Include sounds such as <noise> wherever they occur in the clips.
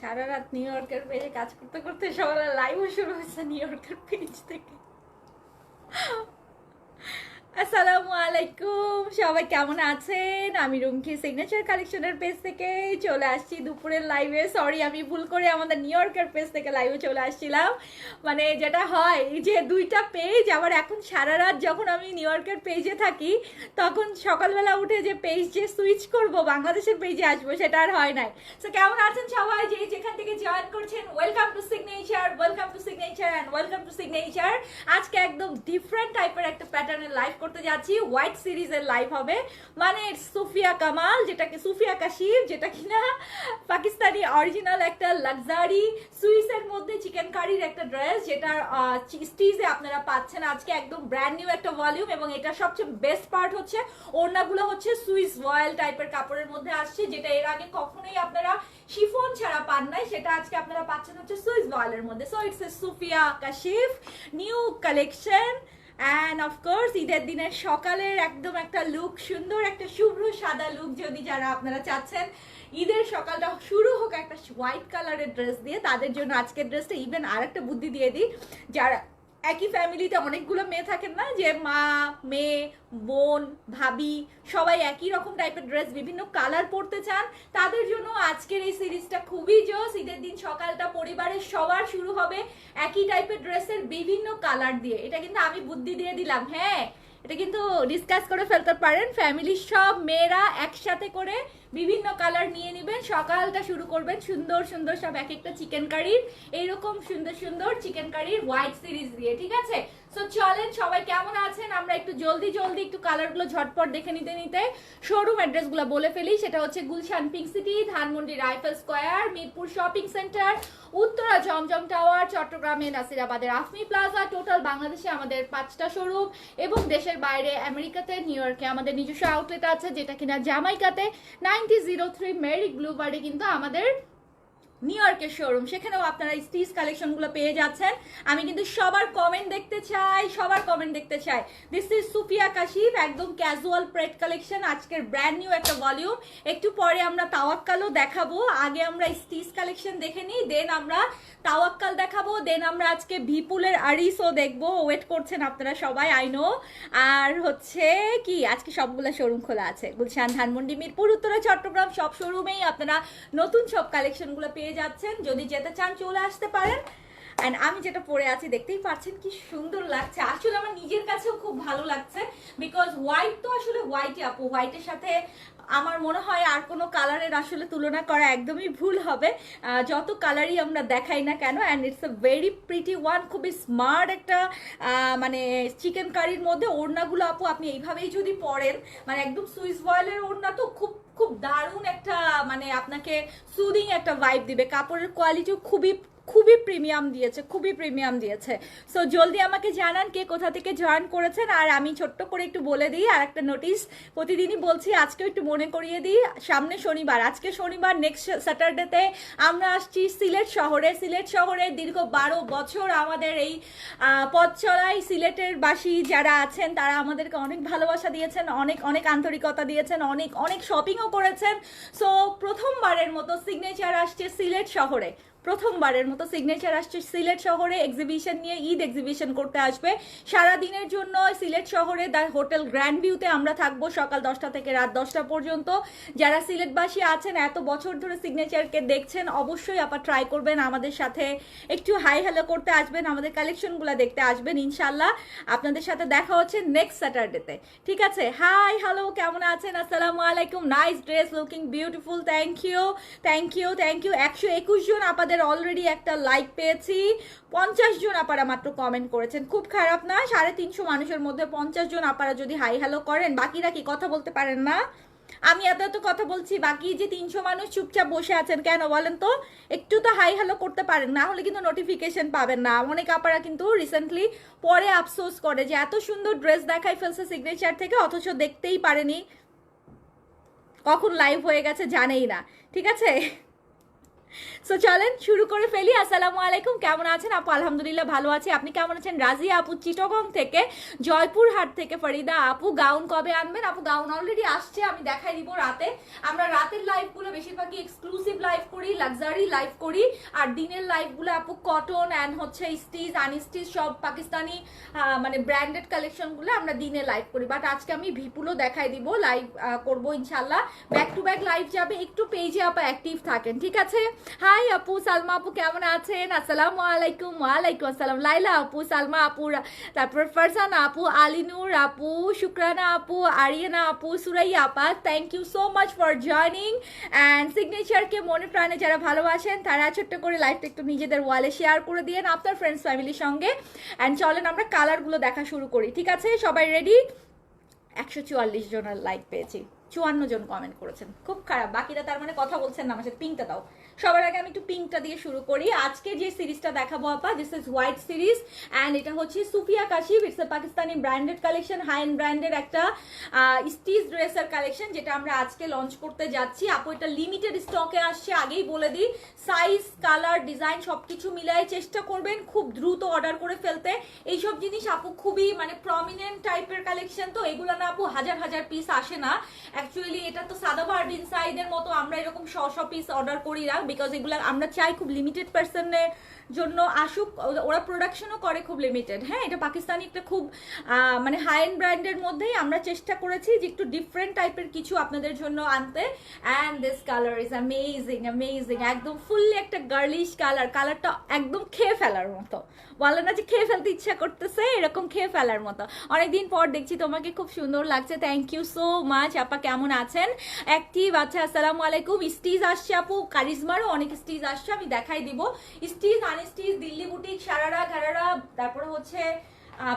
সারা রাত নিউ ইয়র্কের পেজে কাজ করতে করতে সকালে লাইভও শুরু হয়েছে নিউ ইয়র্কের পেজ থেকে। আসসালামু আলাইকুম। সবাই কেমন আছেন? আমি রুমকি সিগনেচার কালেকশনের পেজ থেকে চলে আসছি দুপুরের লাইভে সরি আমি ভুল করে আমাদের নিউ ইয়র্কের পেজ থেকে লাইভে চলে আসছিলাম। মানে যেটা হয় যে দুইটা পেজ আবার এখন সারা রাত যখন আমি নিউ ইয়র্কের পেজে থাকি, তখন সকালবেলা উঠে যে পেজ যে সুইচ করব, বাংলাদেশের পেজে আসব, সেটা আর হয় নাই। তো কেমন আছেন সবাই? যে যেখান থেকে জয়েন করছেন welcome to Signature welcome to Signature and welcome to Signature আজকে একদম ডিফারেন্ট টাইপের একটা প্যাটার্নের লাইভ করতে যাচ্ছি। হোয়াইট সিরিজের লাইভ হবে। মানে সুফিয়া কামাল যেটাকে সুফিয়া কাশিফ যেটা কিনা পাকিস্তানি অরিজিনাল একটা লাক্সারি সুইসের মধ্যে চিকেন কারির একটা ড্রেস যেটা স্টিজে আপনারা পাচ্ছেন আজকে একদম ব্র্যান্ড নিউ একটা ভলিউম এবং এটা সবচেয়ে বেস্ট পার্ট হচ্ছে, ওড়নাগুলো হচ্ছে সুইস ভয়েল টাইপের কাপড়ের মধ্যে আসছে, যেটা এর আগে কখনোই আপনারা শিফন ছাড়া পান নাই, সেটা আজকে আপনারা পাচ্ছেন হচ্ছে সুইস ভয়েলের মধ্যে। So it's a Sufia Kashif new collection and of course ঈদের দিনের সকালের একদম একটা লুক সুন্দর একটা শুভ্র সাদা লুক যদি যারা আপনারা চাচ্ছেন, ঈদের সকালটা শুরু হোক একটা হোয়াইট কালারের ড্রেস দিয়ে, তাদের জন্য আজকের ড্রেসটা ইভেন আর একটা বুদ্ধি দিয়ে দিই। যারা একই ফ্যামিলিতে অনেকগুলো মেয়ে থাকেন না? যে মা, মেয়ে, বোন, ভাবি, সবাই একই রকম টাইপের ড্রেস বিভিন্ন কালার পরতে চান। তাদের জন্য আজকের এই সিরিজটা খুবই জোস ঈদের দিন সকালটা পরিবারের সবার শুরু হবে একই টাইপের ড্রেসের বিভিন্ন কালার দিয়ে। এটা কিন্তু আমি বুদ্ধি দিয়ে দিলাম হ্যাঁ? এটা কিন্তু ডিসকাস করে ফেলতে পারেন। ফ্যামিলির সব মেয়েরা একসাথে করে বিভিন্ন কালার নিয়ে নেবেন। সকালটা শুরু করবেন। সুন্দর সুন্দর সব এক একটা চিকেন কারির এইরকম সুন্দর সুন্দর চিকেন কারির হোয়াইট সিরিজ দিয়ে, ঠিক আছে? সো চলেন, সবাই কেমন আছেন? আমরা একটু জলদি জলদি একটু কালারগুলো ঝটপট দেখে নিতে নিতে শোরুম অ্যাড্রেসগুলো বলে ফেলি। সেটা হচ্ছে Gulshan Pink City Dhanmondi Rifle Square Mirpur Shopping Centre Uttara Zamzam Tower চট্টগ্রামে নাসিরাবাদের আফমি প্লাজা টোটাল বাংলাদেশে আমাদের পাঁচটা শোরুম এবং দেশের বাইরে আমেরিকাতে নিউ ইয়র্কে আমাদের নিজস্ব আউটলেট আছে যেটা কিনা জামাইকাতে। নাইনটি জিরো থ্রি মেরিক ব্লুবার্ডে কিন্তু আমাদের নিউ ইয়র্কের শোরুম সেখানেও আপনারা স্টিচ কালেকশনগুলো পেয়ে যাচ্ছেন। আমি কিন্তু সবার কমেন্ট দেখতে চাই, সবার কমেন্ট দেখতে চাই। দিস ইজ সুফিয়া কাশিফ একদম ক্যাজুয়াল প্রেড কালেকশন আজকের ব্র্যান্ড নিউ একটা ভলিউম একটু পরে আমরা তাওয়াক্কালও দেখাবো। আগে আমরা স্টিচ কালেকশন দেখে নিই দেন আমরা তাওয়াক্কাল দেখাবো দেন আমরা আজকে ভিপুলের আরিসও দেখব। ওয়েট করছেন আপনারা সবাই আই নো আর হচ্ছে কি, আজকে সবগুলো শোরুম খোলা আছে। গুলশান, ধানমন্ডি, মিরপুর, উত্তরা, চট্টগ্রাম, সব শোরুমেই আপনারা নতুন সব কালেকশনগুলো পেয়ে যাচ্ছেন। যদি যেতে চান, চলে আসতে পারেন। অ্যান্ড আমি যেটা পরে আছি, দেখতেই পাচ্ছেন কি সুন্দর লাগছে। আসলে আমার নিজের কাছেও খুব ভালো লাগছে। বিকজ হোয়াইট তো আসলে হোয়াইটই আপু। হোয়াইটের সাথে আমার মনে হয় আর কোনো কালারের আসলে তুলনা করা একদমই ভুল হবে। যত কালারই আমরা দেখাই না কেন and it's a very pretty one খুবই স্মার্ট একটা মানে চিকেন কারির মধ্যে ওড়নাগুলো আপু, আপনি এইভাবেই যদি পরেন মানে একদম সুইস বয়েলের ওড়না তো খুব খুব দারুণ একটা মানে আপনাকে সুদিং একটা ভাইব দিবে। কাপড়ের কোয়ালিটিও খুবই খুবই প্রিমিয়াম দিয়েছে, খুবই প্রিমিয়াম দিয়েছে। সো জলদি আমাকে জানান কে কোথা থেকে জয়েন করেছেন, আর আমি ছোট্ট করে একটু বলে দিই, আর একটা নোটিশ প্রতিদিনই বলছি, আজকেও একটু মনে করিয়ে দিই, সামনে শনিবার, আজকে শনিবার নেক্সট স্যাটারডেতে আমরা আসছি সিলেট শহরে। সিলেট শহরে দীর্ঘ বারো বছর আমাদের এই পথ চলায় সিলেটের বাসী যারা আছেন, তারা আমাদেরকে অনেক ভালোবাসা দিয়েছেন, অনেক অনেক আন্তরিকতা দিয়েছেন, অনেক অনেক শপিংও করেছেন। সো প্রথমবারের মতো সিগনেচার আসছে সিলেট শহরে। প্রথমবারের মতো সিগনেচার আসছে সিলেট শহরে এক্সিবিশন নিয়ে, ঈদ এক্সিবিশন করতে আসবে। সারা দিনের জন্য সিলেট শহরে দ্য হোটেল গ্র্যান্ড ভিউতে আমরা থাকব সকাল দশটা থেকে রাত দশটা পর্যন্ত। যারা সিলেটবাসী আছেন, এত বছর ধরে সিগনেচারকে দেখছেন, অবশ্যই আবার ট্রাই করবেন আমাদের সাথে। একটু হাই হ্যালো করতে আসবেন, আমাদের কালেকশনগুলো দেখতে আসবেন ইনশাল্লাহ আপনাদের সাথে দেখা হচ্ছে নেক্সট স্যাটারডেতে ঠিক আছে? হাই হ্যালো কেমন আছেন? আসসালামু আলাইকুম। Nice dress looking beautiful thank you thank you thank you একশো একুশ জন আপনাদের অলরেডি একটা লাইক পেয়েছি। পঞ্চাশ জন আপারা মাত্র কমেন্ট করেছেন। খুব খারাপ না, সাড়ে তিনশো মানুষের মধ্যে পঞ্চাশ জন আপারা যদি হাই হ্যালো করেন, বাকিরা কি কথা বলতে পারেন না? আমি এত এত কথা বলছি, বাকি যে তিনশো মানুষ চুপচাপ বসে আছেন কেন বলেন তো? একটু তো হাই হ্যালো করতে পারেন, না হলে কিন্তু নোটিফিকেশন পাবেন না। অনেক আপারা কিন্তু রিসেন্টলি পরে আফসোস করে যে এত সুন্দর ড্রেস দেখাই ফেলছে সিগনেচার থেকে, অথচ দেখতেই পারেনি। কখন লাইভ হয়ে গেছে জানেই না, ঠিক আছে? সো চলেন শুরু করে ফেলি। আসসালামু আলাইকুম। কেমন আছেন? আপু, আলহামদুলিল্লাহ ভালো আছি। আপনি কেমন আছেন? রাজিয়া আপু, চিটগং থেকে, জয়পুরহাট থেকে ফরিদা। আপু, গাউন কবে আনবেন? আপু, গাউন অলরেডি আসছে, আমি দেখাই দিব রাতে। আমরা রাতের লাইভগুলো বেশিরভাগই এক্সক্লুসিভ লাইভ করি লাক্সারি লাইভ করি। আর দিনের লাইভগুলো আপু কটন অ্যান্ড হচ্ছে স্টিচ আনস্টিচ সব পাকিস্তানি মানে ব্র্যান্ডেড কালেকশনগুলো আমরা দিনে লাইভ করি। বাট আজকে আমি ভিপুলও দেখাই দিব লাইভ করব ইনশাল্লাহ ব্যাক টু ব্যাক লাইভ যাবে। একটু পেজে আপা অ্যাক্টিভ থাকেন, ঠিক আছে? হাই আপু সালমা আপু কেমন আছেন? আসসালামু আলাইকুম, ওয়ালাইকুম আসসালাম। লাইলা আপু সালমা আপু তারপর ফারজানা আপু আলিনুর আপু শুক্রানা আপু আরিয়ানা আপু সুরাইয়া, আপা thank you so much for joining and সিগনেচারকে মনে প্রাণে যারা ভালোবাসেন, তারা ছোট্ট করে লাইফটা একটু নিজেদের ওয়ালে শেয়ার করে দিয়েন আপনার ফ্রেন্ডস ফ্যামিলির সঙ্গে। অ্যান্ড চলেন আমরা কালারগুলো দেখা শুরু করি, ঠিক আছে? সবাই রেডি একশো চুয়াল্লিশ জনের লাইক পেয়েছি। চুয়ান্ন জন কমেন্ট করেছেন। খুব খারাপ। বাকিরা তার মানে কথা বলছেন না আমার সাথে পিঙ্কটা দাও। সবার আগে আমি একটু পিঙ্কটা দিয়ে শুরু করি। আজকে যে সিরিজটা দেখাবো আপা this is white series and এটা হচ্ছে Sufia Kashif. It's a Pakistani branded collection high end branded একটা স্টিচ ড্রেসের কালেকশন যেটা আমরা আজকে লঞ্চ করতে যাচ্ছি। আপু, এটা লিমিটেড স্টকে আসছে, আগেই বলে দিই। সাইজ কালার ডিজাইন সবকিছু মিলাই চেষ্টা করবেন খুব দ্রুত অর্ডার করে ফেলতে। এইসব জিনিস আপু খুবই মানে প্রমিনেন্ট টাইপের কালেকশন তো, এগুলো না আপু হাজার হাজার পিস আসে না। অ্যাকচুয়ালি এটা তো সাদা বার্ডিন সাইডের মতো আমরা এরকম শ শ পিস অর্ডার করি না বিকজ এগুলো আমরা চাই খুব লিমিটেড পার্সনের জন্য আসুক, ওরা প্রোডাকশনও করে খুব লিমিটেড হ্যাঁ এটা পাকিস্তানি একটা খুব মানে হাই এন্ড ব্র্যান্ডের মধ্যেই আমরা চেষ্টা করেছি যে একটু ডিফারেন্ট টাইপের কিছু আপনাদের জন্য আনতে। And this colour is amazing amazing একদম ফুললি একটা গার্লিশ কালার কালারটা একদম খেয়ে ফেলার মতো। বলে না যে খেয়ে ফেলতে ইচ্ছা করতেছে, এরকম খেয়ে ফেলার মতো। অনেকদিন পর দেখছি তোমাকে খুব সুন্দর লাগছে। থ্যাংক ইউ সো মাচ আপা কেমন আছেন? অ্যাক্টিভ আচ্ছা আসসালামু আলাইকুম। স্টিজ আসছে আপু। কারিজমারও অনেক স্টিজ আসছে, আমি দেখাই দিব। Stitch unstitch Delhi boutique sharara gharara তারপরে হচ্ছে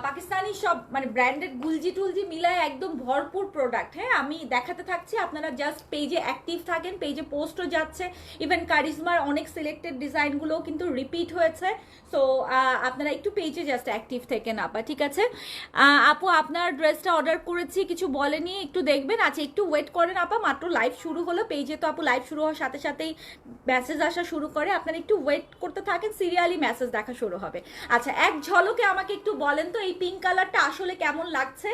পাকিস্তানি সব মানে ব্র্যান্ডেড গুলজি টুলজি মিলায় একদম ভরপুর প্রোডাক্ট হ্যাঁ? আমি দেখাতে থাকছি, আপনারা জাস্ট পেজে অ্যাক্টিভ থাকেন পেজে পোস্টও যাচ্ছে। ইভেন কারিজমার অনেক সিলেক্টেড ডিজাইনগুলোও কিন্তু রিপিট হয়েছে। সো আপনারা একটু পেজে জাস্ট অ্যাক্টিভ থেকে না পা ঠিক আছে? আপু, আপনার ড্রেসটা অর্ডার করেছি, কিছু বলেনি, একটু দেখবেন। আচ্ছা একটু ওয়েট করেন, আপা, মাত্র লাইভ শুরু হলো। পেজে তো আপু লাইভ শুরু হওয়ার সাথে সাথেই মেসেজ আসা শুরু করে। আপনারা একটু ওয়েট করতে থাকেন সিরিয়ালি মেসেজ দেখা শুরু হবে। আচ্ছা এক ঝলকে আমাকে একটু বলেন তো এই পিঙ্ক কালারটা আসলে কেমন লাগছে?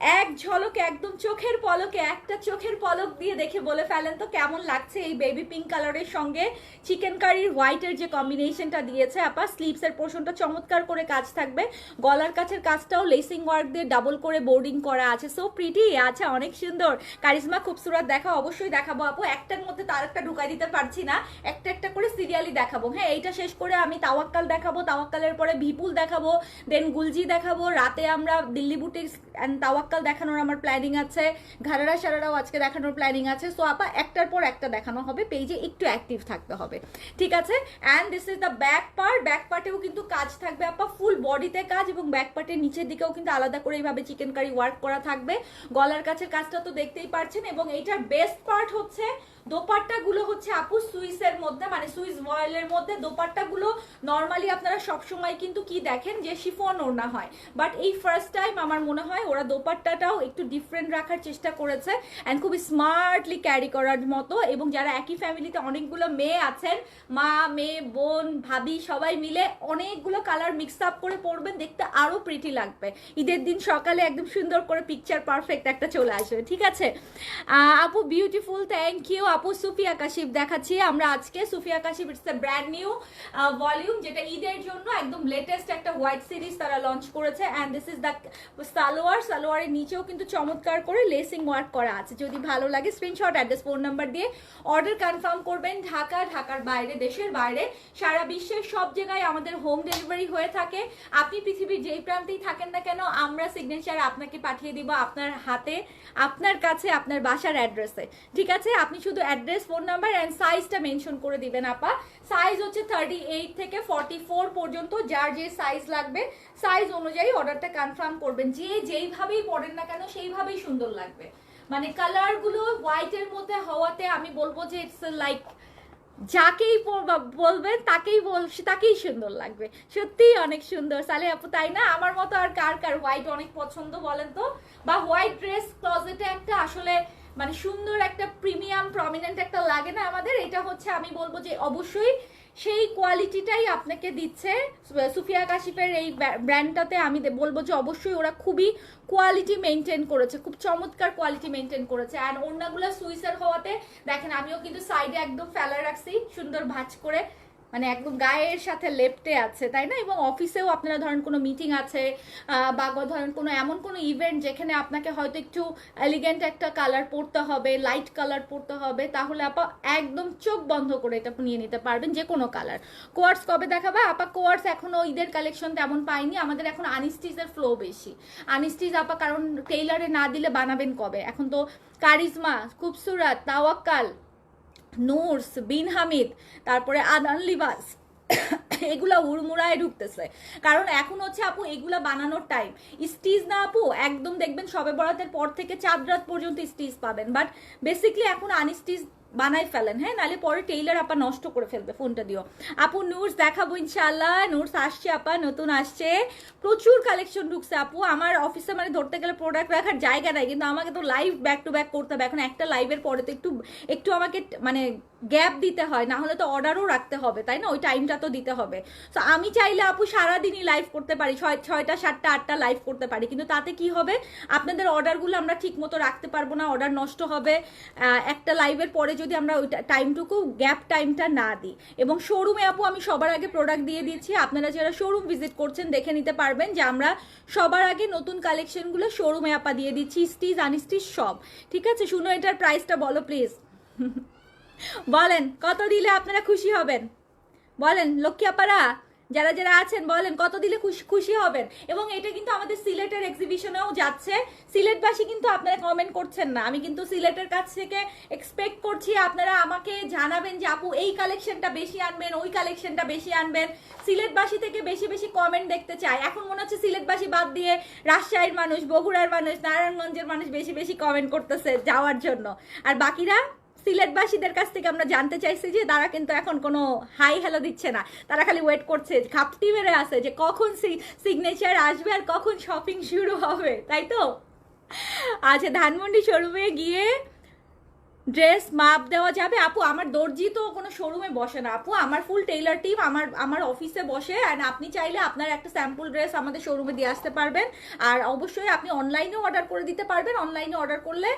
এক ঝলকে, একদম চোখের পলকে, একটা চোখের পলক দিয়ে দেখে বলে ফেলেন তো কেমন লাগছে এই বেবি পিঙ্ক কালারের সঙ্গে? চিকেন কারির হোয়াইটের যে কম্বিনেশনটা দিয়েছে আপা স্লিভসের পোর্শনটা চমৎকার করে কাজ থাকবে। গলার কাছের কাজটাও লেসিং ওয়ার্ক দিয়ে ডাবল করে বোর্ডিং করা আছে। সো প্রিটি আচ্ছা অনেক সুন্দর। কারিজমা খুবসুরত দেখা অবশ্যই দেখাবো আপু। একটার মধ্যে তার একটা ঢুকাই দিতে পারছি না। একটা একটা করে সিরিয়ালি দেখাবো। হ্যাঁ এইটা শেষ করে আমি তাওয়াক্কাল দেখাবো, তাওয়াক্কালের পরে ভিপুল দেখাবো দেন গুলজি দেখাবো। রাতে আমরা দিল্লি বুটিক্স অ্যান্ড তাওয়াক্কাল দেখানোর আমার প্ল্যানিং আছে, ঘাড়ারা সারারাও আজকে দেখানোর প্ল্যানিং আছে। সো আপা, একটার পর একটা দেখানো হবে পেজে একটু অ্যাক্টিভ থাকতে হবে। ঠিক আছে? And this is the back part back পার্টেও কিন্তু কাজ থাকবে, আপা ফুল বডিতে কাজ এবং ব্যাক পার্টের নিচের দিকেও কিন্তু আলাদা করে এইভাবে চিকেন কারি ওয়ার্ক করা থাকবে। গলার কাছের কাজটা তো দেখতেই পারছেন এবং এইটার বেস্ট পার্ট হচ্ছে দোপাট্টা গুলো হচ্ছে আপু সুইসের মধ্যে মানে সুইস ভয়েলের মধ্যে। দোপাট্টা গুলো নর্মালি আপনারা সবসময় কিন্তু কি দেখেন? যে শিফন ওড়না হয়। বাট এই ফার্স্ট টাইম আমার মনে হয় ওরা দোপাট্টাটাও একটু ডিফারেন্ট রাখার চেষ্টা করেছে অ্যান্ড খুবই স্মার্টলি ক্যারি করার মতো এবং যারা একই ফ্যামিলিতে অনেকগুলো মেয়ে আছেন, মা, মেয়ে, বোন, ভাবি সবাই মিলে অনেকগুলো কালার মিক্স আপ করে পরবেন, দেখতে আরও প্রিটি লাগবে। ঈদের দিন সকালে একদম সুন্দর করে পিকচার পারফেক্ট একটা চলে আসবে, ঠিক আছে? আপু বিউটিফুল থ্যাংক ইউ আপু, সুফিয়া কাশিফ দেখাচ্ছি। আমরা আজকে Sufia Kashif it's a brand new volume যেটা ঈদের জন্য একদম লেটেস্ট একটা হোয়াইট সিরিজ তারা লঞ্চ করেছে and this is the salwar, সালোয়ারের নিচেও কিন্তু চমৎকার করে লেসিং ওয়ার্ক করা আছে। যদি ভালো লাগে স্ক্রিনশট অ্যাড্রেস ফোন নাম্বার দিয়ে অর্ডার কনফার্ম করবেন। ঢাকা, ঢাকার বাইরে, দেশের বাইরে। সারা বিশ্বের সব জায়গায় আমাদের হোম ডেলিভারি হয়ে থাকে। আপনি পৃথিবীর যেই প্রান্তেই থাকেন না কেন, আমরা সিগনেচার আপনাকে পাঠিয়ে দিব আপনার হাতে, আপনার কাছে, আপনার বাসার অ্যাড্রেসে ঠিক আছে? আপনি শুধু অ্যাড্রেস ফোন নাম্বার অ্যান্ড সাইজটা মেনশন করে দিবেন, আপা। সাইজ হচ্ছে থার্টি এইট থেকে ফর্টি ফোর পর্যন্ত। যার যে সাইজ লাগবে সাইজ অনুযায়ী অর্ডারটা কনফার্ম করবেন। যে যেইভাবেই পড়েন না কেন, সেইভাবেই সুন্দর লাগবে। মানে কালারগুলো হোয়াইটের মধ্যে হওয়াতে আমি বলব যে ইটস লাইক যাকেই বলবেন তাকেই বল তাকেই সুন্দর লাগবে। সত্যিই অনেক সুন্দর। সালে আপু, তাই না? আমার মতো আর কার কার হোয়াইট অনেক পছন্দ বলেন তো? বা হোয়াইট ড্রেস ক্লজেটে একটা আসলে মানে সুন্দর একটা প্রিমিয়াম প্রমিনেন্ট একটা লাগে না আমাদের? এটা হচ্ছে আমি বলব যে অবশ্যই সেই কোয়ালিটিটাই আপনাকে দিচ্ছে। সুফিয়া কাশিফের এই ব্র্যান্ডটাতে আমি বলব যে অবশ্যই ওরা খুবই কোয়ালিটি মেনটেন করেছে, খুব চমৎকার কোয়ালিটি মেনটেন করেছে। অ্যান্ড অন্যগুলো সুইসার হওয়াতে দেখেন, আমিও কিন্তু সাইডে একদম ফেলা রাখছি, সুন্দর ভাঁজ করে মানে একদম গায়ের সাথে লেপটে আছে, তাই না? এবং অফিসেও আপনারা ধরেন কোনো মিটিং আছে বা ধরেন কোনো এমন কোনো ইভেন্ট যেখানে আপনাকে হয়তো একটু এলিগেন্ট একটা কালার পরতে হবে লাইট কালার পরতে হবে, তাহলে আপা একদম চোখ বন্ধ করে এটা নিয়ে নিতে পারবেন যে কোনো কালার কোয়ার্স কবে দেখাবা? আপা কোয়ার্স এখনও ঈদের কালেকশন তেমন পাইনি, আমাদের এখন আনিস্টিজের ফ্লো বেশি। আনিস্টিজ আপা কারণ টেইলারে না দিলে বানাবেন কবে? এখন তো কারিজমা, খুবসুরাত, তাওয়াক্কাল নূরস, বিন হামিদ, তারপরে আদান লিবাস, এগুলা উড়মুড়ায় ঢুকতেছে। কারণ এখন হচ্ছে আপু এগুলা বানানোর টাইম স্টিজ না আপু, একদম দেখবেন সবে বরাতের পর থেকে চাঁদ রাত পর্যন্ত স্টিজ পাবেন। বাট বেসিকলি এখন আনস্টিচ বানাই ফেলেন। হ্যাঁ নালে পরে টেইলার আপা নষ্ট করে ফেলবে, ফোনটা দিও আপু নুরস দেখাবো ইনশাল্লাহ নুরস আসছে আপা, নতুন আসছে। প্রচুর কালেকশন ঢুকছে আপু। আমার অফিসে মানে ধরতে গেলে প্রোডাক্ট রাখার জায়গা নাই, কিন্তু আমাকে তো লাইভ ব্যাক টু ব্যাক করতে হবে। এখন একটা লাইভের পরে তো একটু একটু আমাকে মানে গ্যাপ দিতে হয় না হলে তো অর্ডারও রাখতে হবে, তাই না? ওই টাইমটা তো দিতে হবে। তো আমি চাইলে আপু সারাদিনই লাইভ করতে পারি, ছয় ছয়টা, সাতটা, আটটা লাইভ করতে পারি। কিন্তু তাতে কি হবে? আপনাদের অর্ডারগুলো আমরা ঠিক মতো রাখতে পারব না অর্ডার নষ্ট হবে। একটা লাইভের পরে যদি আমরা ওই টাইমটুকু গ্যাপ টাইমটা না দিই। এবং শোরুমে আপু, আমি সবার আগে প্রোডাক্ট দিয়ে দিচ্ছি আপনারা যারা শোরুম ভিজিট করছেন, দেখে নিতে পারবেন যে আমরা সবার আগে নতুন কালেকশনগুলো শোরুমে আপা দিয়ে দিচ্ছি, স্টিচ, আনস্টিচ সব। ঠিক আছে? শুনো, এটার প্রাইসটা বলো প্লিজ <laughs> বলেন, কত দিলে আপনারা খুশি হবেন? বলেন, লক্ষ্মী আপারা যারা যারা আছেন, বলেন, কত দিলে খুশি হবেন? এবং এটা কিন্তু আমাদের সিলেটের এক্সিবিশনেও যাচ্ছে। সিলেটবাসী কিন্তু আপনারা কমেন্ট করছেন না। আমি কিন্তু সিলেটের কাছ থেকে এক্সপেক্ট করছি, আপনারা আমাকে জানাবেন যে, আপু, এই কালেকশনটা বেশি আনবেন, ওই কালেকশনটা বেশি আনবেন। সিলেটবাসী থেকে বেশি বেশি কমেন্ট দেখতে চাই। এখন মনে হচ্ছে সিলেটবাসী বাদ দিয়ে রাজশাহীর মানুষ, বগুড়ার মানুষ, নারায়ণগঞ্জের মানুষ বেশি বেশি কমেন্ট করতেছে যাওয়ার জন্য। আর বাকিরা? সিলেটবাসীদের কাছ থেকে আমরা জানতে চাইছি যে তারা কিন্তু এখন কোনো হাই হ্যালো দিচ্ছে না। তারা খালি ওয়েট করছে খাপটি মেরে আছে যে কখন সিগনেচার আসবে আর কখন শপিং শুরু হবে, তাই তো? আচ্ছা ধানমন্ডি শোরুমে গিয়ে ড্রেস মাপ দেওয়া যাবে। আপু, আমার দর্জি তো কোনো শোরুমে বসে না। আপু, আমার ফুল টেইলার টিম আমার আমার অফিসে বসে। অ্যান্ড আপনি চাইলে আপনার একটা স্যাম্পল ড্রেস আমাদের শোরুমে দিয়ে আসতে পারবেন। আর অবশ্যই আপনি অনলাইনেও অর্ডার করে দিতে পারবেন। অনলাইনে অর্ডার করলে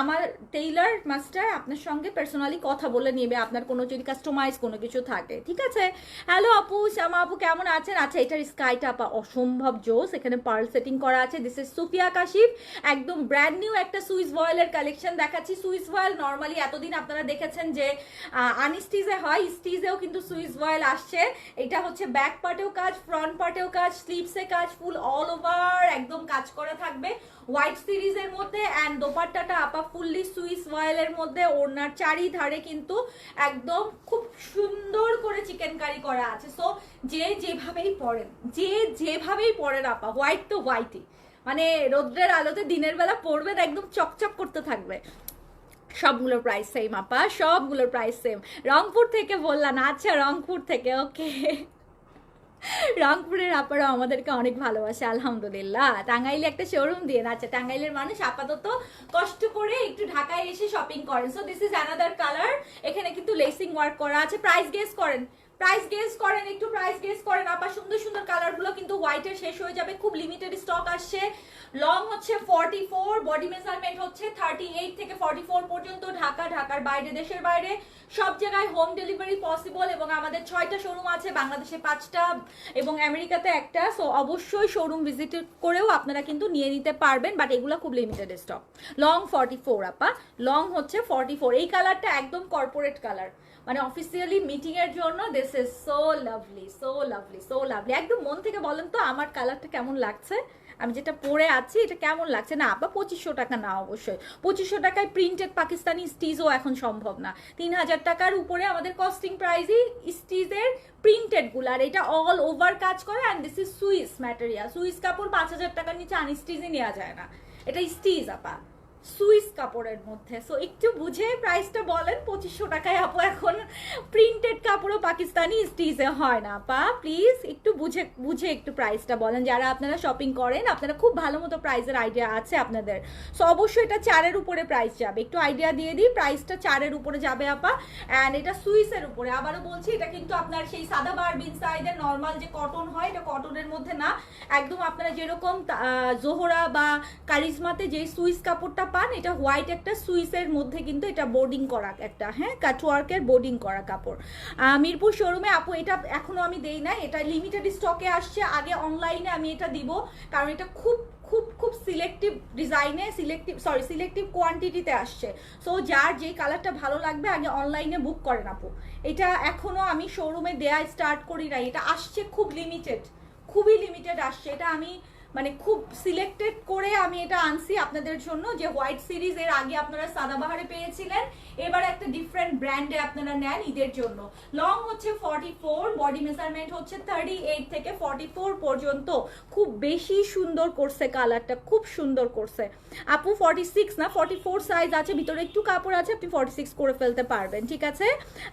আমার টেইলার মাস্টার আপনার সঙ্গে পার্সোনালি কথা বলে নেবে। আপনার কোনো যদি কাস্টমাইজ কোনো কিছু থাকে। ঠিক আছে? হ্যালো আপু, শ্যামা আপু, কেমন আছেন? আচ্ছা এটার স্কাইটা আপা, অসম্ভব জোস। এখানে পার্ল সেটিং করা আছে। This is Sufia Kashif. একদম ব্র্যান্ড নিউ একটা সুইস ভয়েলের কালেকশন দেখাচ্ছি। সুইস ভয়েল নর্মালি এতদিন আপনারা দেখেছেন যে আনস্টিজে হয় স্টিজেও কিন্তু সুইস ভয়েল আসছে। এটা হচ্ছে ব্যাক পার্টেও কাজ ফ্রন্ট পার্টেও কাজ স্লিভসে কাজ ফুল অল ওভার একদম কাজ করা থাকবে। হোয়াইট সিরিজের মধ্যে অ্যান্ড দোপাট্টাটা আপা ফুললি সুইস ভয়েলের মধ্যে ওনার চারিধারে কিন্তু একদম খুব সুন্দর করে চিকেন কারি করা আছে। সো যে যেভাবেই পড়েন, যে যেভাবেই পড়েন আপা হোয়াইট তো হোয়াইটই মানে রৌদ্রের আলোতে দিনের বেলা পড়বেন, একদম চকচক করতে থাকবে। সবগুলোর প্রাইস সেম আপা সবগুলোর প্রাইস সেম রংপুর থেকে বললাম আচ্ছা রংপুর থেকে ওকে রংপুরের আপারা আমাদেরকে অনেক ভালোবাসে, আলহামদুলিল্লাহ। টাঙ্গাইলে একটা শোরুম দিয়ে আচ্ছা টাঙ্গাইলের মানুষ আপাতত কষ্ট করে একটু ঢাকায় এসে শপিং করেন। So this is another colour এখানে কিন্তু লেসিং ওয়ার্ক করা আছে প্রাইস গেস করেন। প্রাইস গেস করেন, একটু প্রাইস গেস করেন, আপা, সুন্দর সুন্দর কালারগুলো কিন্তু হোয়াইটের শেষ হয়ে যাবে, খুব লিমিটেড স্টক আসছে। লং হচ্ছে ফর্টি ফোর বডি মেজারমেন্ট হচ্ছে থার্টি এইট থেকে ফর্টি ফোর পর্যন্ত, ঢাকা, ঢাকার বাইরে, দেশের বাইরে। সব জায়গায় হোম ডেলিভারি পসিবল এবং আমাদের ছয়টা শোরুম আছে, বাংলাদেশে পাঁচটা এবং আমেরিকাতে একটা। সো অবশ্যই শোরুম ভিজিট করেও আপনারা কিন্তু নিয়ে নিতে পারবেন বাট এগুলো খুব limited stock long forty four আপা। লং হচ্ছে ফর্টি ফোর এই কালারটা একদম কর্পোরেট কালার মানে অফিসিয়ালি মিটিং এর জন্য this is so lovely so lovely so lovely একদম মন থেকে বলেন তো আমার কালারটা কেমন লাগছে? আমি যেটা পরে আছি, এটা কেমন লাগছে? না আপা পঁচিশশো টাকা না অবশ্যই। পঁচিশশো টাকায় প্রিন্টেড পাকিস্তানি স্টিজও এখন সম্ভব না। তিন হাজার টাকার উপরে আমাদের কস্টিং প্রাইজই স্টিজের প্রিন্টেডগুলো। আর এটা অল ওভার কাজ করে and this is Swiss material Swiss কাপড় পাঁচ হাজার টাকার নিচে আনস্টিজই নেওয়া যায় না। এটা স্টিজ আপা সুইস কাপড়ের মধ্যে। সো একটু বুঝে প্রাইসটা বলেন, পঁচিশশো টাকায় আপু এখন প্রিন্টেড কাপড়ও পাকিস্তানি স্টিজে হয় না, আপা। প্লিজ একটু বুঝে বুঝে একটু প্রাইসটা বলেন। যারা আপনারা শপিং করেন, আপনারা খুব ভালো মতো প্রাইসের আইডিয়া আছে আপনাদের। সো অবশ্যই এটা চারের উপরে প্রাইস যাবে। একটু আইডিয়া দিয়ে দিই প্রাইসটা চারের উপরে যাবে, আপা। অ্যান্ড এটা সুইসের উপরে। আবারও বলছি, এটা কিন্তু আপনার সেই সাদা বারবিন সাইডের নর্মাল যে কটন হয়, এটা কটনের মধ্যে না। একদম আপনারা যেরকম জোহরা বা কারিজমাতে যে সুইস কাপড়টা পান, এটা হোয়াইট একটা সুইসের মধ্যে কিন্তু এটা বোর্ডিং করা একটা হ্যাঁ কাটওয়ার্কের বোর্ডিং করা কাপড়। মিরপুর শোরুমে আপু, এটা এখনও আমি দেই না এটা লিমিটেড স্টকে আসছে, আগে অনলাইনে আমি এটা দিব, কারণ এটা খুব খুব খুব সিলেক্টিভ ডিজাইনে সিলেক্টিভ সরি সিলেক্টিভ কোয়ান্টিটিতে আসছে। সো যার যেই কালারটা ভালো লাগবে, আগে অনলাইনে বুক করেন আপু। এটা এখনও আমি শোরুমে দেয়া স্টার্ট করি নাই, এটা আসছে খুব লিমিটেড খুবই লিমিটেড আসছে, এটা আমি মানে খুব সিলেক্টেড করে আমি এটা আনছি আপনাদের জন্য যে হোয়াইট সিরিজ এর আগে আপনারা সাদাবাহারে পেয়েছিলেন। এবার একটা ডিফারেন্ট ব্র্যান্ডে আপনারা নেন ঈদের জন্য। লং হচ্ছে ফর্টি ফোর বডি মেজারমেন্ট হচ্ছে থার্টি এইট থেকে ফর্টি ফোর পর্যন্ত। খুব বেশি সুন্দর করছে কালারটা, খুব সুন্দর করছে। আপু ফর্টি সিক্স না? ফর্টি ফোর সাইজ আছে, ভিতরে একটু কাপড় আছে, আপনি ফর্টি সিক্স করে ফেলতে পারবেন, ঠিক আছে?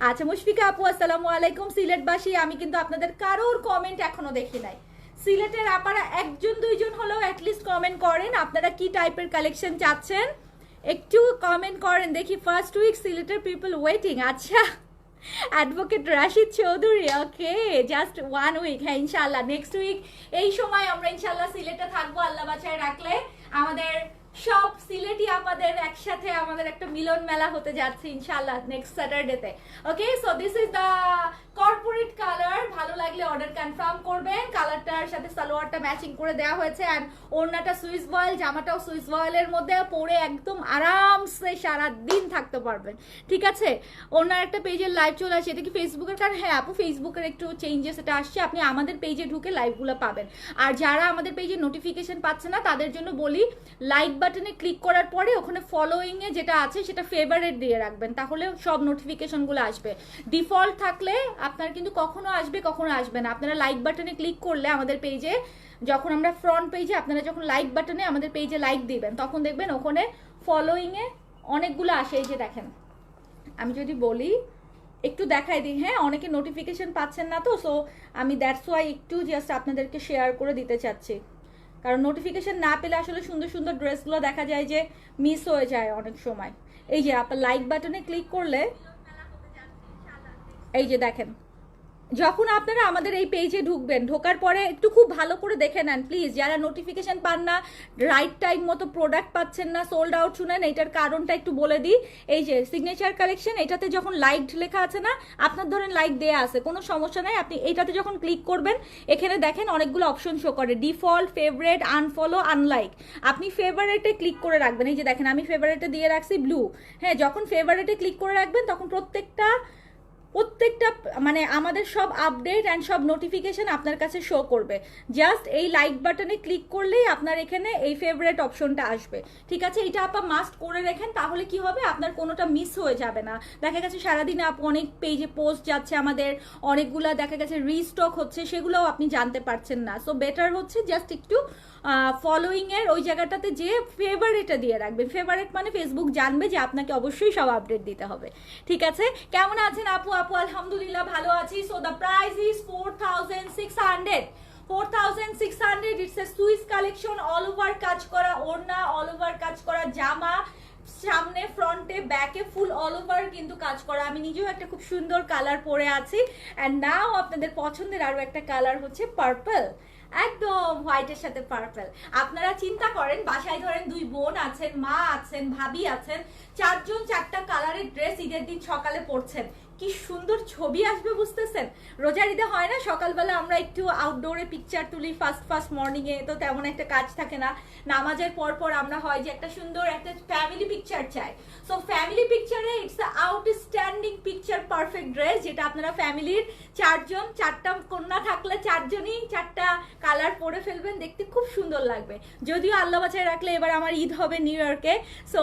আচ্ছা মুশফিকা আপু, আসসালামু আলাইকুম। সিলেটবাসী, আমি কিন্তু আপনাদের কারোর কমেন্ট এখনও দেখি নাই। সিলেটের আপনারা একজন, দুইজন হলেও অ্যাটলিস্ট কমেন্ট করেন। আপনারা কি টাইপের কালেকশন চাচ্ছেন? একটু কমেন্ট করেন, দেখি ফার্স্ট উইক সিলেটের পিপল ওয়েটিং আচ্ছা advocate Rashid Chowdhury okay just one week হ্যাঁ ইনশাল্লাহ নেক্সট উইক এই সময় আমরা ইনশাল্লাহ সিলেটে থাকব, আল্লাহ বাছায় রাখলে। আমাদের সব সিলেটি আমাদের একসাথে আমাদের একটা মিলন মেলা হতে যাচ্ছে ইনশাল্লাহ next স্যাটারডেতে okay so this is the corporate colour ভালো লাগলে অর্ডার কনফার্ম করবেন। কালারটার সাথে সালোয়ারটা ম্যাচিং করে দেওয়া হয়েছে। অ্যান্ড ওড়নাটা সুইস বয়েল জামাটাও সুইস বয়েলের মধ্যে। পরে একদম আরামসে সারা দিন থাকতে পারবেন। ঠিক আছে? ওনার একটা পেজের লাইভ চলে আসে। এটা কি ফেসবুকের কারণ হ্যাঁ আপু ফেসবুকের একটু চেঞ্জেস এটা আসছে। আপনি আমাদের পেজে ঢুকে লাইভগুলো পাবেন। আর যারা আমাদের পেজে নোটিফিকেশন পাচ্ছে না, তাদের জন্য বলি লাইক বাটনে ক্লিক করার পরে ওখানে ফলোয়িং এ যেটা আছে সেটা ফেভারেট দিয়ে রাখবেন, তাহলে সব নোটিফিকেশনগুলো আসবে। ডিফল্ট থাকলে আপনার কিন্তু কখনো আসবে কখনো আসবে না। আপনারা লাইক বাটনে ক্লিক করলে আমাদের পেজে যখন আমরা ফ্রন্ট পেজে আপনারা যখন লাইক বাটনে আমাদের পেজে লাইক দিবেন, তখন দেখবেন ওখানে ফলোয়িং এ অনেকগুলো আসে। এই যে দেখেন, আমি যদি বলি, একটু দেখাই দিই। হ্যাঁ অনেকে নোটিফিকেশন পাচ্ছেন না তো সো আমি দ্যাটস ওয়াই একটু জাস্ট আপনাদেরকে শেয়ার করে দিতে চাচ্ছি। কারণ নোটিফিকেশান না পেলে আসলে সুন্দর সুন্দর ড্রেসগুলো দেখা যায় যে মিস হয়ে যায় অনেক সময়। এই যে আপনার লাইক বাটনে ক্লিক করলে, এই যে দেখেন যখন আপনারা আমাদের এই পেজে ঢুকবেন, ঢোকার পরে একটু খুব ভালো করে দেখে নেন প্লিজ যারা নোটিফিকেশন পান না রাইট টাইম মতো প্রোডাক্ট পাচ্ছেন না সোল্ড আউট শুনেন এইটার কারণটা একটু বলে দিই। এই যে সিগনেচার কালেকশন এটাতে যখন লাইক লেখা আছে না, আপনার ধরেন লাইক দেয়া আছে, কোনো সমস্যা নাই, আপনি এইটাতে যখন ক্লিক করবেন, এখানে দেখেন অনেকগুলো অপশন শো করে ডিফল্ট ফেভারেট আনফলো আনলাইক আপনি ফেভারেটে ক্লিক করে রাখবেন, এই যে দেখেন আমি ফেভারেটে দিয়ে রাখছি ব্লু হ্যাঁ যখন ফেভারেটে ক্লিক করে রাখবেন, তখন প্রত্যেকটা প্রত্যেকটা মানে আমাদের সব আপডেট অ্যান্ড সব নোটিফিকেশন আপনার কাছে শো করবে। জাস্ট এই লাইক বাটনে ক্লিক করলেই আপনার এখানে এই ফেভারেট অপশনটা আসবে। ঠিক আছে? এটা আপা মাস্ট করে রাখেন, তাহলে কি হবে? আপনার কোনোটা মিস হয়ে যাবে না। দেখা গেছে সারাদিনে আপ অনেক পেজে পোস্ট যাচ্ছে আমাদের, অনেকগুলা দেখা গেছে রিস্টক হচ্ছে, সেগুলোও আপনি জানতে পারছেন না। সো বেটার হচ্ছে জাস্ট একটু ফলোয়িং এর ওই জায়গাটাতে যে ফেভারেটটা দিয়ে রাখবেন ফেভারেট মানে ফেসবুক জানবে যে আপনাকে অবশ্যই সব আপডেট দিতে হবে। ঠিক আছে? কেমন আছেন আপু? আপু, আলহামদুলিল্লাহ ভালো আছি। So the price is four thousand six hundred four thousand six hundred it's a Swiss collection all over কাজ করা ওড়না অল ওভার কাজ করা জামা, সামনে ফ্রন্টে ব্যাকে ফুল অল ওভার কিন্তু কাজ করা। আমি নিজেও একটা খুব সুন্দর কালার পরে আছি। অ্যান্ড নাও আপনাদের পছন্দের আরও একটা কালার হচ্ছে পার্পল একদম হোয়াইটের সাথে পার্পল আপনারা চিন্তা করেন, বাসায় ধরেন দুই বোন আছেন, মা আছেন, ভাবি আছেন, চারজন চারটা কালারের ড্রেস ঈদের দিন সকালে পরছেন। কি সুন্দর ছবি আসবে বুঝতেছেন? রোজার ঈদে হয় না, সকালবেলা আমরা একটু আউটডোরে পিকচার তুলি ফার্স্ট ফার্স্ট মর্নিংয়ে তো তেমন একটা কাজ থাকে না। নামাজের পর পর আমরা হয় যে একটা সুন্দর একটা ফ্যামিলি পিকচার চাই। So family পিকচারে it's a outstanding picture perfect dress যেটা আপনারা ফ্যামিলির চারজন, চারটা কন্যা থাকলে চারজনই চারটা কালার পরে ফেলবেন, দেখতে খুব সুন্দর লাগবে। যদিও আল্লাহ বাছাই রাখলে এবার আমার ঈদ হবে নিউ ইয়র্কে সো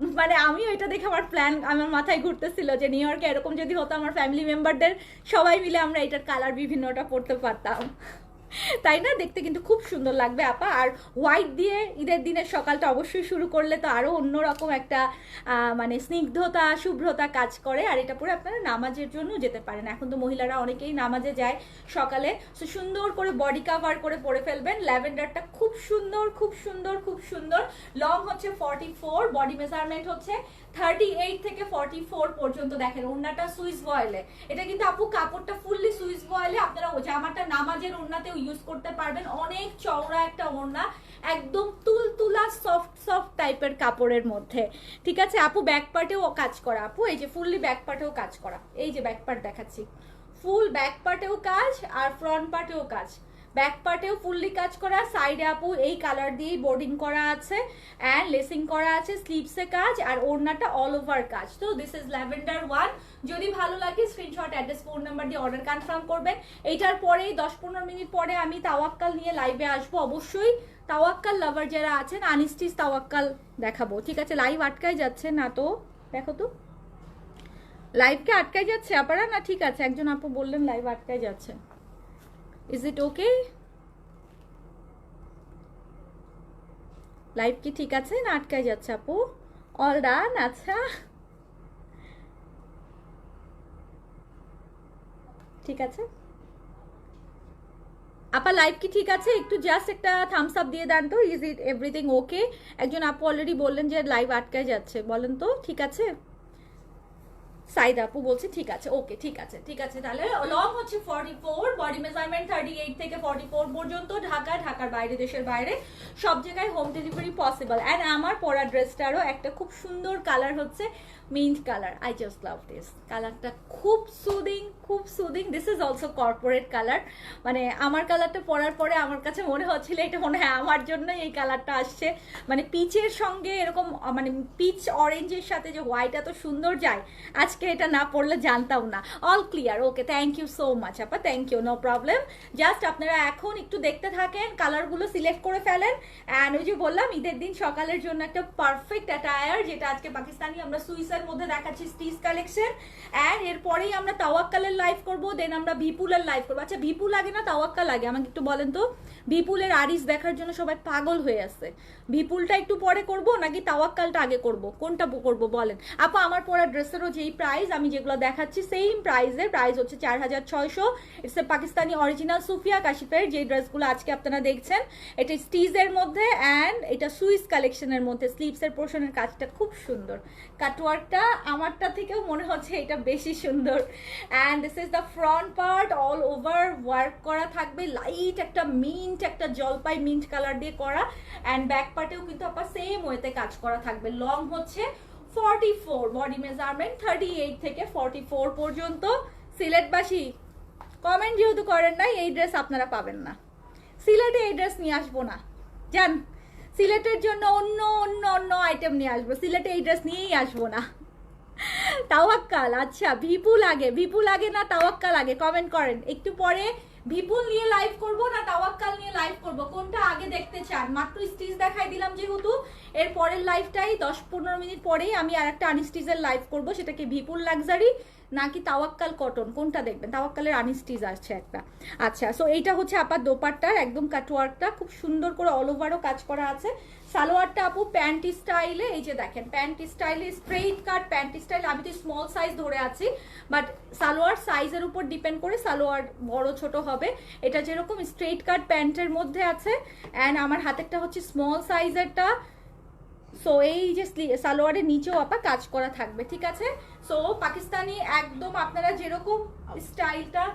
মানে আমি এটা দেখে আমার প্ল্যান আমার মাথায় ঘুরতেছিল যে নিউ ইয়র্কে এরকম যদি হতো, আমার ফ্যামিলি মেম্বারদের সবাই মিলে আমরা এটার কালার বিভিন্নটা পড়তে পারতাম। তাই না? দেখতে কিন্তু খুব সুন্দর লাগবে, আপা। আর হোয়াইট দিয়ে ঈদের দিনের সকালটা অবশ্যই শুরু করলে তো আরও অন্যরকম একটা মানে স্নিগ্ধতা, শুভ্রতা কাজ করে। আর এটা পরে আপনারা নামাজের জন্য যেতে পারেন। এখন তো মহিলারা অনেকেই নামাজে যায় সকালে। সো সুন্দর করে বডি কাভার করে পরে ফেলবেন। ল্যাভেন্ডারটা খুব সুন্দর খুব সুন্দর খুব সুন্দর। লং হচ্ছে ফর্টি ফোর বডি মেজারমেন্ট হচ্ছে থার্টি এইট থেকে ফর্টি ফোর পর্যন্ত দেখেন, ওড়নাটা সুইস বয়েলে। এটা কিন্তু আপু, কাপড়টা ফুললি সুইস বয়েলে আপনারা জামাটা নামাজের ওড়নাতেও ইউজ করতে পারবেন। অনেক চওড়া একটা ওড়না, একদম তুলতুলা সফট সফট টাইপের কাপড়ের মধ্যে। ঠিক আছে? আপু ব্যাক পার্টেও কাজ করা। আপু, এই যে ফুললি ব্যাক পার্টেও কাজ করা। এই যে ব্যাক পার্ট দেখাচ্ছি। ফুল ব্যাক পার্টেও কাজ, আর ফ্রন্ট পার্টেও কাজ। ব্যাক পার্টেও ফুললি কাজ করা সাইডে আপু এই কালার দিয়েই বোর্ডিং করা আছে অ্যান্ড লেসিং করা আছে স্লিভসে কাজ, আর ওড়নাটা অল ওভার কাজ। তো দিস ইজ ল্যাভেন্ডার ওয়ান যদি ভালো লাগে স্ক্রিনশট অ্যাড্রেস ফোন নাম্বার দিয়ে অর্ডার কনফার্ম করবেন। এইটার পরেই দশ পনেরো মিনিট পরে আমি তাওয়াক্কাল নিয়ে লাইভে আসব। অবশ্যই তাওয়াক্কাল লাভার যারা আছেন, আনিস্টিস তাওয়াক্কাল দেখাবো। ঠিক আছে লাইভ আটকায় যাচ্ছে না তো? দেখো তো। লাইভকে আটকায় যাচ্ছে আপনারা না ঠিক আছে, একজন আপু বললেন লাইভ আটকায় যাচ্ছে। ইজ ইট ওকে লাইভ কি ঠিক আছে না আটকায় যাচ্ছে আপু? অল ডান আচ্ছা। ঠিক আছে। আপা লাইভ কি ঠিক আছে? একটু জাস্ট একটা থামস আপ দিয়ে দেন তো। ইজ ইট এভরিথিং ওকে একজন আপু অলরেডি বললেন যে লাইভ আটকায় যাচ্ছে। বলেন তো, ঠিক আছে? সাইদ আপু বলছে, ঠিক আছে, ওকে, ঠিক আছে ঠিক আছে, তাহলে লং হচ্ছে forty four body measurement thirty eight থেকে ফর্টি ফোর পর্যন্ত, ঢাকা, ঢাকার বাইরে, দেশের বাইরে, সব জায়গায় হোম ডেলিভারি পসিবল অ্যান্ড আমার পরা ড্রেসটারও একটা খুব সুন্দর কালার হচ্ছে mint colour I just love this কালারটা খুব সুদিং খুব soothing this is also corporate colour মানে আমার কালারটা পরার পরে আমার কাছে মনে হচ্ছিল এটা মনে হয় আমার জন্যই এই কালারটা আসছে। মানে পিচের সঙ্গে এরকম মানে পিচ অরেঞ্জের সাথে যে হোয়াইট এত সুন্দর যায়, আজকে এটা না পড়লে জানতাম না। All clear okay thank you so much আপা। Thank you no problem just আপনারা এখন একটু দেখতে থাকেন কালারগুলো সিলেক্ট করে ফেলেন। অ্যান্ড ওই যে বললাম, ঈদের দিন সকালের জন্য একটা পারফেক্ট অ্যাটায়ার যেটা আজকে পাকিস্তানি আমরা সুইসের মধ্যে দেখাচ্ছি স্টিচ কালেকশন অ্যান্ড এরপরেই আমরা তাওয়াক্কালের লাইভ করব দেন আমরা বিপুলের লাইভ করব। আচ্ছা বিপুল লাগে না তাওয়াক্কাল লাগে আমাকে একটু বলেন তো, বিপুলের আরিস দেখার জন্য সবাই পাগল হয়ে আছে। বিপুলটা একটু পরে করব, নাকি তাওয়াক্কালটা আগে করব? কোনটা করব বলেন। আপা, আমার পরা ড্রেসেরও যেই প্রাইস আমি যেগুলো দেখাচ্ছি সেম প্রাইসের প্রাইস হচ্ছে চার হাজার ছয়শো। It's a Pakistani original Sufiya কাশিফের যে ড্রেসগুলো আজকে আপনারা দেখছেন। এটা স্টিজের মধ্যে অ্যান্ড এটা সুইস কালেকশনের মধ্যে। স্লিভসের পোর্শনের কাজটা খুব সুন্দর। কাটওয়ার্কটা আমারটা আমারটা থেকেও মনে হচ্ছে এটা বেশি সুন্দর। And this is the front part all over work করা থাকবে। লাইট একটা মিন্ট একটা জলপাই মিন্ট কালার দিয়ে করা। অ্যান্ড ব্যাক পার্টেও কিন্তু আপনার সেম ওয়েতে কাজ করা থাকবে। লং হচ্ছে forty four body measurement thirty eight থেকে ফর্টি ফোর পর্যন্ত। সিলেটবাসী কমেন্ট যেহেতু করেন নাই, এই ড্রেস আপনারা পাবেন না। সিলেটে এই ড্রেস নিয়ে আসব না। জান সিলেটের জন্য অন্য অন্য অন্য আইটেম নিয়ে আসব। সিলেটে এই ড্রেস নিয়েই আসব না। তাওয়াক্কাল আচ্ছা বিপুল আগে বিপুল আগে না, তাওয়াক্কাল আগে কমেন্ট করেন। একটু পরে ভিপুল নিয়ে লাইভ করব না তাওয়াক্কাল নিয়ে লাইভ করব? কোনটা আগে দেখতে চান? মাত্র স্টিচ দেখাই দিলাম যেহেতু। এর পরের লাইভটাই দশ পনেরো মিনিট পরেই আমি আর একটা আনস্টিচের লাইভ করব, সেটাকে ভিপুল লাক্সারি নাকি তাওয়াক্কাল কটন কোনটা দেখবেন? তাওয়াক্কালের আনস্টিচ আসছে একটা। আচ্ছা সো এইটা হচ্ছে আপার দোপাট্টার একদম কাটওয়ার্কটা খুব সুন্দর করে অল ওভারও কাজ করা আছে। সালোয়ারটা আপু প্যান্ট স্টাইলে এই যে দেখেন প্যান্ট স্টাইলে স্ট্রেইট কাট প্যান্ট স্টাইল আমি তো স্মল সাইজ ধরে আছি বাট সালোয়ার সাইজের উপর ডিপেন্ড করে সালোয়ার বড় ছোট হবে। এটা যেরকম স্ট্রেইট কাট প্যান্টের মধ্যে আছে অ্যান্ড আমার হাতেরটা হচ্ছে স্মল সাইজেরটা সো এই যে স্লি- সালোয়ারের নিচেও আপা কাজ করা থাকবে, ঠিক আছে? সো পাকিস্তানি একদম আপনারা যেরকম স্টাইলটা,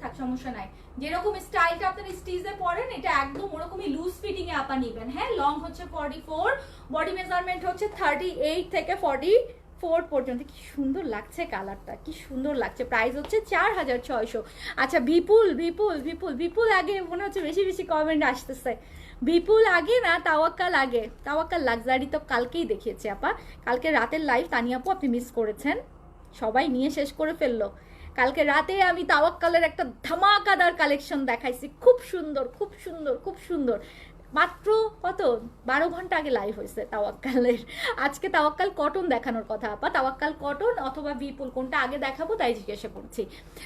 থাক, সমস্যা নাই। যেরকম স্টাইলটা আপনার স্টিজে পরেন, এটা একদম ওরকমই লুজ ফিটিং এ আপা নিবেন। হ্যাঁ লং হচ্ছে ফর্টি ফোর বডি মেজারমেন্ট হচ্ছে থার্টি এইট থেকে ফর্টি ফোর পর্যন্ত। কি সুন্দর লাগছে কালারটা কি সুন্দর লাগছে। প্রাইস হচ্ছে চার হাজার ছয়শো। আচ্ছা বিপুল বিপুল বিপুল বিপুল আগে মনে হচ্ছে বেশি বেশি কমেন্ট আসতেছে। বিপুল আগে না, তাওয়াক্কাল আগে? তাওয়াক্কাল লাক্সারি তো কালকেই দেখিয়েছে, আপা। কালকে রাতের লাইভ তানিয়াপু আপনি মিস করেছেন। সবাই নিয়ে শেষ করে ফেলল। কালকে রাতে আমি তাওয়াক্কালের একটা ধামাকাদার কালেকশন দেখাইছি। খুব সুন্দর খুব সুন্দর খুব সুন্দর। মাত্র কত? বারো ঘণ্টা আগে লাইভ হয়েছে তাওয়াক্কালের। আজকে তাওয়াক্কাল কটন দেখানোর কথা, আপা। তাওয়াক্কাল কটন অথবা বিপুল, কোনটা আগে দেখাবো তাই জিজ্ঞাসা করছি।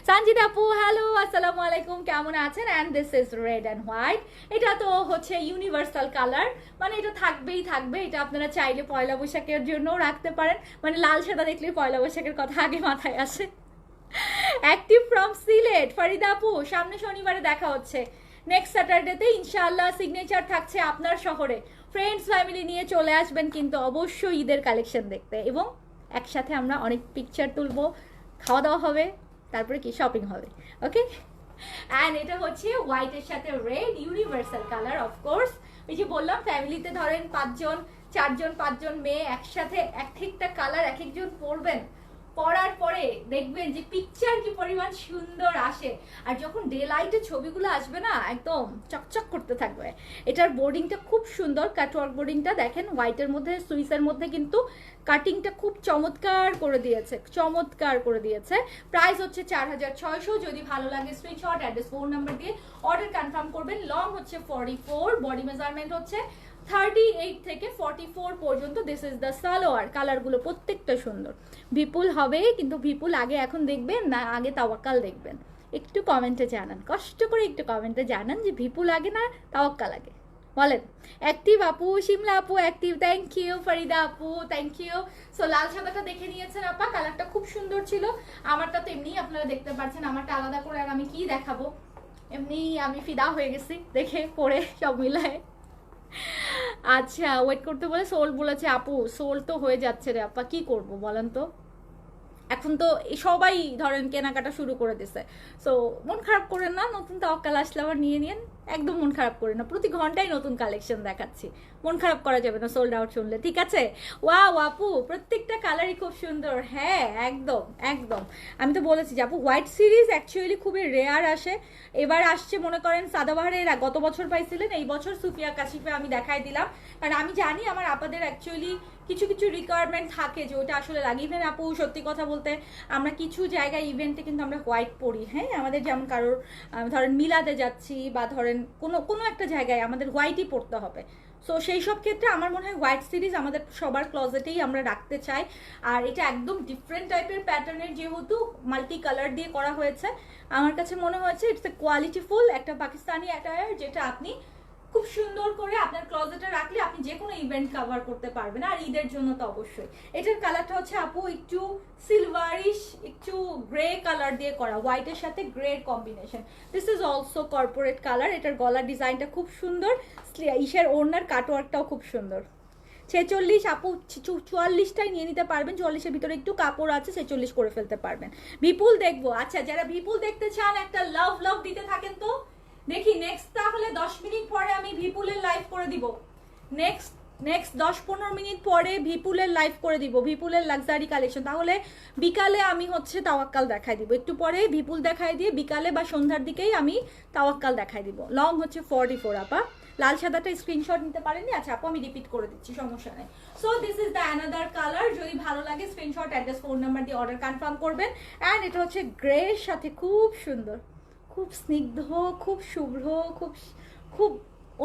সঞ্জিত আপু হ্যালো আসসালামু আলাইকুম, কেমন আছেন? And this is red and white এটা তো হচ্ছে ইউনিভার্সাল কালার মানে এটা থাকবেই থাকবে, এটা আপনারা চাইলে পয়লা বৈশাখের জন্যও রাখতে পারেন। মানে লাল সাদা দেখলে পয়লা বৈশাখের কথা আগে মাথায় আসে। অ্যাক্টিভ ফ্রম সিলেট ফারিদা আপু, সামনে শনিবারে দেখা হচ্ছে। নেক্সট স্যাটারডেতে ইনশাআল্লাহ সিগনেচার থাকছে আপনার শহরে। ফ্রেন্ডস ফ্যামিলি নিয়ে চলে আসবেন কিন্তু অবশ্যই ঈদের কালেকশন দেখতে এবং একসাথে আমরা অনেক পিকচার তুলবো খাওয়া দাওয়া হবে, তারপরে কি শপিং হবে ওকে অ্যান্ড এটা হচ্ছে হোয়াইটের সাথে রেড ইউনিভার্সাল কালার অফকোর্স ওই যে বললাম ফ্যামিলিতে ধরেন পাঁচজন, চারজন, পাঁচজন মেয়ে একসাথে এক একটা কালার এক একজন পরবেন। পড়ার পরে দেখবেন যে পিকচার কি পরিমাণ সুন্দর আসে। আর যখন ডে লাইটে ছবিগুলো আসবে না, একদম চকচক করতে থাকবে। এটার বোর্ডিংটা খুব সুন্দর কাটওয়ার্ক বোর্ডিংটা দেখেন হোয়াইটের মধ্যে সুইসের মধ্যে কিন্তু কাটিংটা খুব চমৎকার করে দিয়েছে, চমৎকার করে দিয়েছে। প্রাইস হচ্ছে চার হাজার ছয়শো, যদি ভালো লাগে স্ক্রিনশট অ্যাড্রেস ফোন নাম্বার দিয়ে অর্ডার কনফার্ম করবেন। লং হচ্ছে ফর্টি ফোর বডি মেজারমেন্ট হচ্ছে থার্টি এইট থেকে ফর্টি ফোর পর্যন্ত দিস ইজ দ্য সালোয়ার কালারগুলো প্রত্যেকটা সুন্দর। বিপুল হবে, কিন্তু বিপুল আগে এখন দেখবেন না, আগে তাওয়াক্কাল দেখবেন। একটু কমেন্টে জানান, কষ্ট করে একটু কমেন্টে জানান যে বিপুল আগে না তাওয়াক্কাল আগে। বলেন অ্যাক্টিভ আপু শিমলা আপু অ্যাক্টিভ থ্যাংক ইউ ফরিদা আপু থ্যাংক ইউ সো লাল সাদাটা দেখে নিয়েছেন আপা কালারটা খুব সুন্দর ছিল। আমারটা তো এমনি আপনারা দেখতে পাচ্ছেন, আমারটা আলাদা করে আর আমি কি দেখাবো? এমনি আমি ফিদা হয়ে গেছি, দেখে পরে সব মিলায়। আচ্ছা ওয়েট করতে বলে সোল বলেছে, আপু সোল তো হয়ে যাচ্ছে রে আপা, কি করব বলেন তো? এখন তো সবাই ধরেন কেনাকাটা শুরু করে দিছে। সো মন খারাপ করেন না, নতুন তো অকাল আসলে আবার নিয়ে নিন। একদম মন খারাপ করে না। প্রতি ঘন্টায় নতুন কালেকশন দেখাচ্ছি। মন খারাপ করা যাবে না সোল্ড আউট শুনলে, ঠিক আছে? ওয়াও আপু, প্রত্যেকটা কালারই খুব সুন্দর। হ্যাঁ একদম একদম। আমি তো বলেছি যে, আপু হোয়াইট সিরিজ অ্যাকচুয়ালি খুবই রেয়ার আসে। এবার আসছে, মনে করেন, সাদাবাহারের গত বছর পাইছিলেন, এই বছর সুফিয়া কাশিফে আমি দেখাই দিলাম। কারণ আমি জানি আমার আপাদের অ্যাকচুয়ালি কিছু কিছু রিকোয়ারমেন্ট থাকে যে, ওটা আসলে লাগে। ইভেন আপু, সত্যি কথা বলতে, আমরা কিছু জায়গায় ইভেন্টে কিন্তু আমরা হোয়াইট পরি। হ্যাঁ আমাদের যেমন কারোর ধরেন মিলাতে যাচ্ছি বা ধরেন কোনো কোনো একটা জায়গায় আমাদের হোয়াইটই পড়তে হবে। সো সেই সব ক্ষেত্রে আমার মনে হয় হোয়াইট সিরিজ আমাদের সবার ক্লজেটেই আমরা রাখতে চাই। আর এটা একদম ডিফারেন্ট টাইপের প্যাটার্নের যেহেতু মাল্টি কালার দিয়ে করা হয়েছে, আমার কাছে মনে হয়েছে ইটস এ কোয়ালিটিফুল একটা পাকিস্তানি অ্যাটায়ার যেটা আপনি খুব সুন্দর করে আপনার ক্লজেটে রাখলে আপনি যে কোনো ইভেন্ট কভার করতে পারবেন, আর ঈদের জন্য তো অবশ্যই। এটার কালারটা হচ্ছে আপু একটু সিলভারিশ একটু গ্রে কালার দিয়ে করা হোয়াইটের সাথে grey combination this is also corporate colour এটার গলার ডিজাইনটা খুব সুন্দর ইসের ওড়নার কাটওয়ার্কটাও খুব সুন্দর। ছেচল্লিশ আপু চুয়াল্লিশটাই নিয়ে নিতে পারবেন, চুয়াল্লিশের ভিতরে একটু কাপড় আছে, ছেচল্লিশ করে ফেলতে পারবেন। বিপুল দেখব আচ্ছা যারা বিপুল দেখতে চান, একটা লাভ লাভ দিতে থাকেন তো? দেখি নেক্সট তাহলে দশ মিনিট পরে আমি ভিপুলের লাইভ করে দিব। নেক্সট নেক্সট দশ পনেরো মিনিট পরে ভিপুলের লাইভ করে দিব, ভিপুলের লাক্সারি কালেকশন তাহলে বিকালে আমি হচ্ছে তাওয়াক্কাল দেখাই দিব। একটু পরে ভিপুল দেখাই দিয়ে বিকালে বা সন্ধ্যার দিকেই আমি তাওয়াক্কাল দেখাই দিব। লং হচ্ছে ফর্টি ফোর আপা। লাল সাদাটা স্ক্রিনশট নিতে পারেননি? আচ্ছা আপু, আমি রিপিট করে দিচ্ছি, সমস্যা নেই। So this is the another colour যদি ভালো লাগে স্ক্রিনশট অ্যাড্রেস ফোন নাম্বার দিয়ে অর্ডার কনফার্ম করবেন। অ্যান্ড এটা হচ্ছে গ্রের সাথে খুব সুন্দর। খুব স্নিগ্ধ, খুব শুভ্র, খুব খুব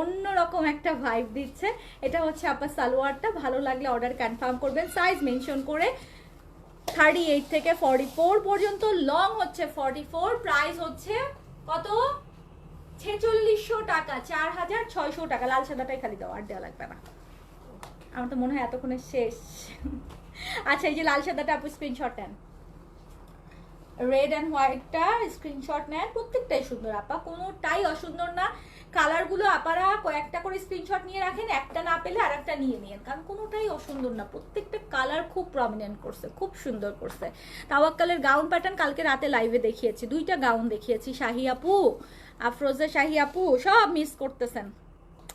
অন্যরকম একটা ভাইব দিচ্ছে। এটা হচ্ছে আপনার সালোয়ারটা। ভালো লাগলে অর্ডার কনফার্ম করবেন। সাইজ মেনশন করে থার্টি এইট থেকে ফর্টি ফোর পর্যন্ত লং হচ্ছে ফর্টি ফোর প্রাইস হচ্ছে কত? ছেচল্লিশশো টাকা, চার হাজার ছয়শো টাকা। লাল সাদাটাই খালি দাও আর দেওয়া লাগবে না। আমার তো মনে হয় এতক্ষণে শেষ। আচ্ছা এই যে লাল সাদাটা আপনি স্ক্রিনশট নেন রেড অ্যান্ড হোয়াইটটা স্ক্রিনশট নেন প্রত্যেকটাই সুন্দর, আপা। কোনোটাই অসুন্দর না। কালারগুলো আপারা কয়েকটা করে স্ক্রিনশট নিয়ে রাখেন, একটা না পেলে আর একটা নিয়ে নিন কারণ কোনোটাই অসুন্দর না। প্রত্যেকটা কালার খুব প্রমিনেন্ট করছে, খুব সুন্দর করছে। তাওয়াক্কালের গাউন প্যাটার্ন কালকে রাতে লাইভে দেখিয়েছি, দুইটা গাউন দেখিয়েছি, শাহি আপু, আফরোজা শাহি আপু, সব মিস করতেছেন।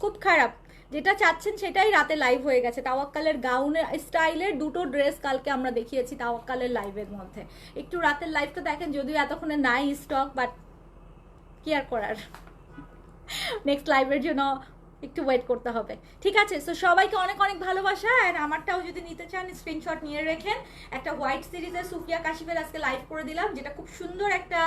খুব খারাপ। যেটা চাচ্ছেন সেটাই রাতে লাইভ হয়ে গেছে। তাওয়াক্কালের গাউনের স্টাইলের দুটো ড্রেস কালকে আমরা দেখিয়েছি তাওয়াক্কালের লাইভের মধ্যে। একটু রাতের লাইভটা দেখেন, যদিও এতক্ষণে নাই স্টক বাট কি আর করার? নেক্সট লাইভের জন্য একটু ওয়েট করতে হবে। ঠিক আছে? সো সবাইকে অনেক অনেক ভালোবাসা। আর আমারটাও যদি নিতে চান স্ক্রিনশট নিয়ে রেখেন। একটা হোয়াইট সিরিজের সুফিয়া কাশিফের আজকে লাইভ করে দিলাম, যেটা খুব সুন্দর একটা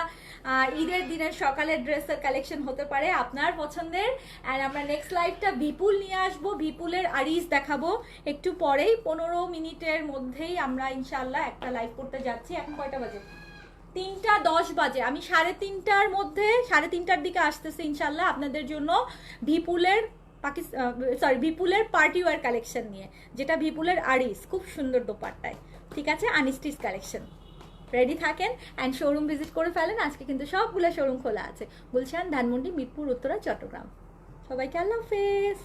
ঈদের দিনের সকালের ড্রেসের কালেকশন হতে পারে আপনার পছন্দের। অ্যান্ড আমরা নেক্সট লাইভটা বিপুল নিয়ে আসব। বিপুলের আরিস দেখাবো। একটু পরেই, পনেরো মিনিটের মধ্যেই আমরা ইনশাল্লাহ একটা লাইভ করতে যাচ্ছি। এখন কয়টা বাজে? তিনটা দশ বাজে। আমি সাড়ে তিনটার মধ্যে, সাড়ে তিনটার দিকে আসতেছি ইনশাল্লাহ আপনাদের জন্য বিপুলের পাকিস্তান সরি বিপুলের পার্টি ওয়ার কালেকশন নিয়ে, যেটা বিপুলের আরিস খুব সুন্দর দোপাট্টায়। ঠিক আছে? আনিস্টিস কালেকশন রেডি থাকেন অ্যান্ড শোরুম ভিজিট করে ফেলেন, আজকে কিন্তু সবগুলো শোরুম খোলা আছে। গুলশান, ধানমন্ডি, মিরপুর, উত্তরা, চট্টগ্রাম। সবাইকে আল্লাহ হাফেজ।